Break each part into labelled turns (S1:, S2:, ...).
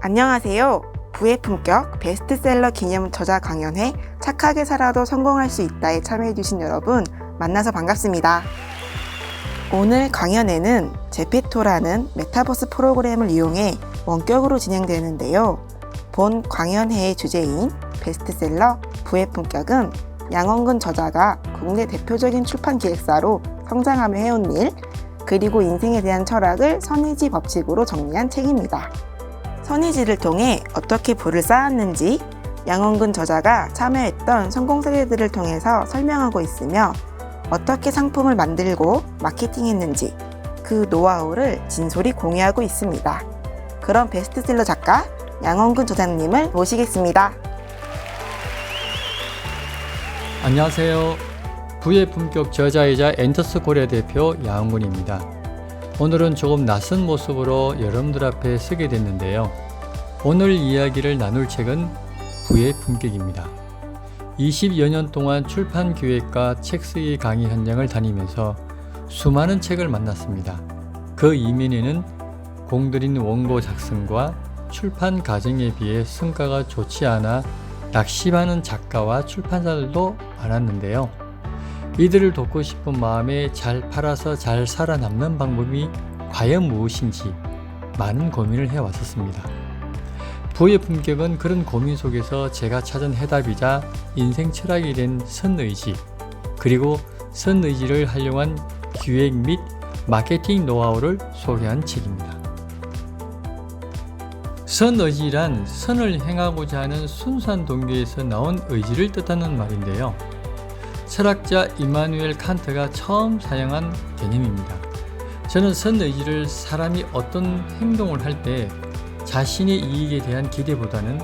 S1: 안녕하세요. 부의 품격 베스트셀러 기념 저자 강연회 착하게 살아도 성공할 수 있다에 참여해주신 여러분 만나서 반갑습니다. 오늘 강연회는 제페토라는 메타버스 프로그램을 이용해 원격으로 진행되는데요. 본 강연회의 주제인 베스트셀러 부의 품격은 양원근 저자가 국내 대표적인 출판 기획사로 성장하며 해온 일, 그리고 인생에 대한 철학을 선의지 법칙으로 정리한 책입니다. 선의지를 통해 어떻게 부를 쌓았는지 양원근 저자가 참여했던 성공 사례들을 통해서 설명하고 있으며 어떻게 상품을 만들고 마케팅했는지 그 노하우를 진솔히 공유하고 있습니다. 그럼 베스트셀러 작가 양원근 저자님을 모시겠습니다.
S2: 안녕하세요. 부의 품격 저자이자 엔터스 코리아 대표 양훈입니다. 오늘은 조금 낯선 모습으로 여러분들 앞에 서게 됐는데요. 오늘 이야기를 나눌 책은 부의 품격입니다. 20여 년 동안 출판 기획과 책 쓰기 강의 현장을 다니면서 수많은 책을 만났습니다. 그 이면에는 공들인 원고 작성과 출판 과정에 비해 성과가 좋지 않아 낙심하는 작가와 출판사들도 많았는데요. 이들을 돕고 싶은 마음에 잘 팔아서 잘 살아남는 방법이 과연 무엇인지 많은 고민을 해왔었습니다. 부의 품격은 그런 고민 속에서 제가 찾은 해답이자 인생 철학이 된 선의지, 그리고 선의지를 활용한 기획 및 마케팅 노하우를 소개한 책입니다. 선의지란 선을 행하고자 하는 순수한 동기에서 나온 의지를 뜻하는 말인데요. 철학자 이마누엘 칸트가 처음 사용한 개념입니다. 저는 선의지를 사람이 어떤 행동을 할 때 자신의 이익에 대한 기대보다는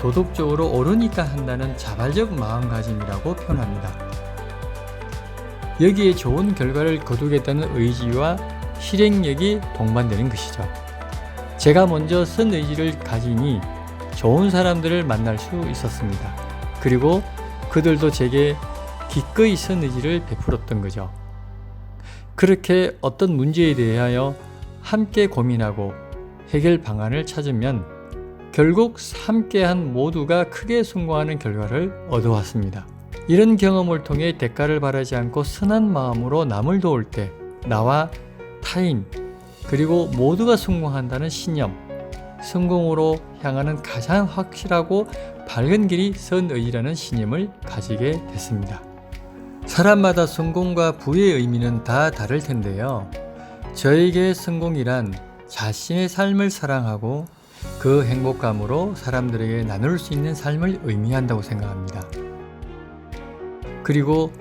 S2: 도덕적으로 옳으니까 한다는 자발적 마음가짐이라고 표현합니다. 여기에 좋은 결과를 거두겠다는 의지와 실행력이 동반되는 것이죠. 제가 먼저 선의지를 가지니 좋은 사람들을 만날 수 있었습니다. 그리고 그들도 제게 기꺼이 선의지를 베풀었던 거죠. 그렇게 어떤 문제에 대하여 함께 고민하고 해결 방안을 찾으면 결국 함께한 모두가 크게 성공하는 결과를 얻어왔습니다. 이런 경험을 통해 대가를 바라지 않고 선한 마음으로 남을 도울 때 나와 타인 그리고 모두가 성공한다는 신념, 성공으로 향하는 가장 확실하고 밝은 길이 선의라는 신념을 가지게 됐습니다. 사람마다 성공과 부의 의미는 다 다를 텐데요. 저에게 성공이란 자신의 삶을 사랑하고 그 행복감으로 사람들에게 나눌 수 있는 삶을 의미한다고 생각합니다. 그리고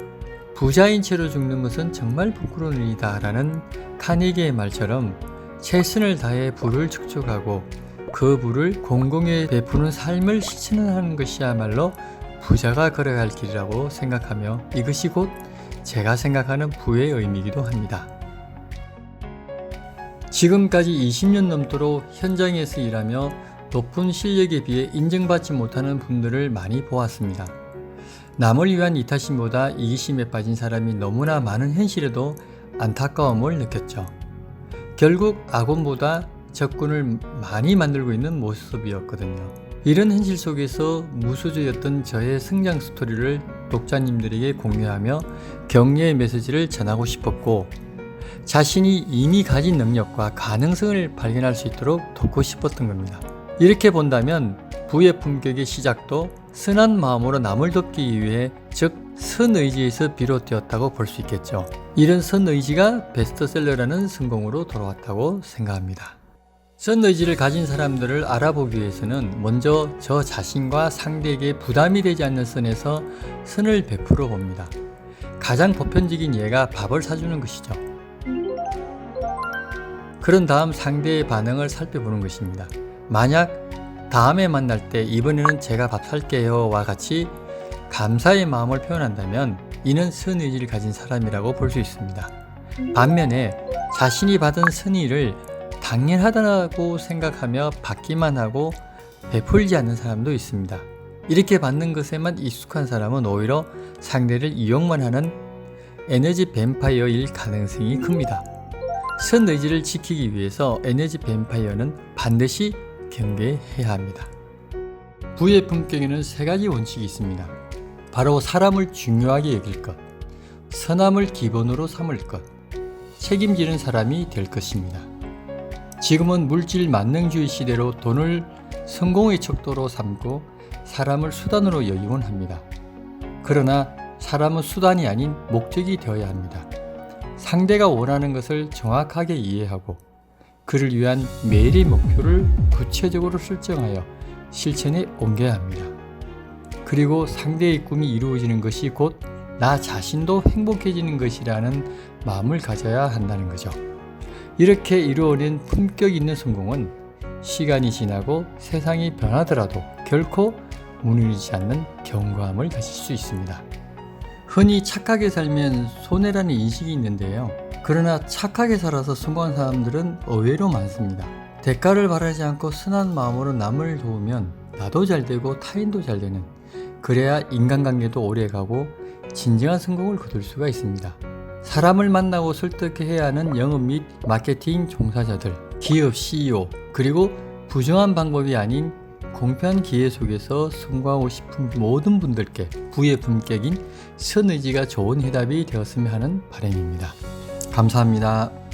S2: 부자인 채로 죽는 것은 정말 부끄러운 일이다 라는 카니기의 말처럼 최선을 다해 부를 축적하고 그 부를 공공에 베푸는 삶을 실천하는 것이야말로 부자가 걸어야 할 길이라고 생각하며 이것이 곧 제가 생각하는 부의 의미이기도 합니다. 지금까지 20년 넘도록 현장에서 일하며 높은 실력에 비해 인정받지 못하는 분들을 많이 보았습니다. 남을 위한 이타심보다 이기심에 빠진 사람이 너무나 많은 현실에도 안타까움을 느꼈죠. 결국 악원보다 적군을 많이 만들고 있는 모습이었거든요. 이런 현실 속에서 무수저였던 저의 성장 스토리를 독자님들에게 공유하며 격려의 메시지를 전하고 싶었고 자신이 이미 가진 능력과 가능성을 발견할 수 있도록 돕고 싶었던 겁니다. 이렇게 본다면 부의 품격의 시작도 선한 마음으로 남을 돕기 위해 즉 선의지에서 비롯되었다고 볼 수 있겠죠. 이런 선의지가 베스트셀러라는 성공으로 돌아왔다고 생각합니다. 선의지를 가진 사람들을 알아보기 위해서는 먼저 저 자신과 상대에게 부담이 되지 않는 선에서 선을 베풀어 봅니다. 가장 보편적인 예가 밥을 사주는 것이죠. 그런 다음 상대의 반응을 살펴보는 것입니다. 만약 다음에 만날 때 이번에는 제가 밥 살게요와 같이 감사의 마음을 표현한다면 이는 선의지를 가진 사람이라고 볼 수 있습니다. 반면에 자신이 받은 선의를 당연하다고 생각하며 받기만 하고 베풀지 않는 사람도 있습니다. 이렇게 받는 것에만 익숙한 사람은 오히려 상대를 이용만 하는 에너지 뱀파이어일 가능성이 큽니다. 선 의지를 지키기 위해서 에너지 뱀파이어는 반드시 경계해야 합니다. 부의 품격에는 세 가지 원칙이 있습니다. 바로 사람을 중요하게 여길 것, 선함을 기본으로 삼을 것, 책임지는 사람이 될 것입니다. 지금은 물질 만능주의 시대로 돈을 성공의 척도로 삼고 사람을 수단으로 여기곤 합니다. 그러나 사람은 수단이 아닌 목적이 되어야 합니다. 상대가 원하는 것을 정확하게 이해하고 그를 위한 매일의 목표를 구체적으로 설정하여 실천에 옮겨야 합니다. 그리고 상대의 꿈이 이루어지는 것이 곧 나 자신도 행복해지는 것이라는 마음을 가져야 한다는 거죠. 이렇게 이루어낸 품격 있는 성공은 시간이 지나고 세상이 변하더라도 결코 무너지지 않는 견고함을 가질 수 있습니다. 흔히 착하게 살면 손해라는 인식이 있는데요. 그러나 착하게 살아서 성공한 사람들은 의외로 많습니다. 대가를 바라지 않고 선한 마음으로 남을 도우면 나도 잘 되고 타인도 잘 되는 그래야 인간관계도 오래 가고 진정한 성공을 거둘 수가 있습니다. 사람을 만나고 설득해야 하는 영업 및 마케팅 종사자들, 기업 CEO, 그리고 부정한 방법이 아닌 공평한 기회 속에서 성공하고 싶은 모든 분들께 부의 품격인 선의지가 좋은 해답이 되었으면 하는 바람입니다. 감사합니다.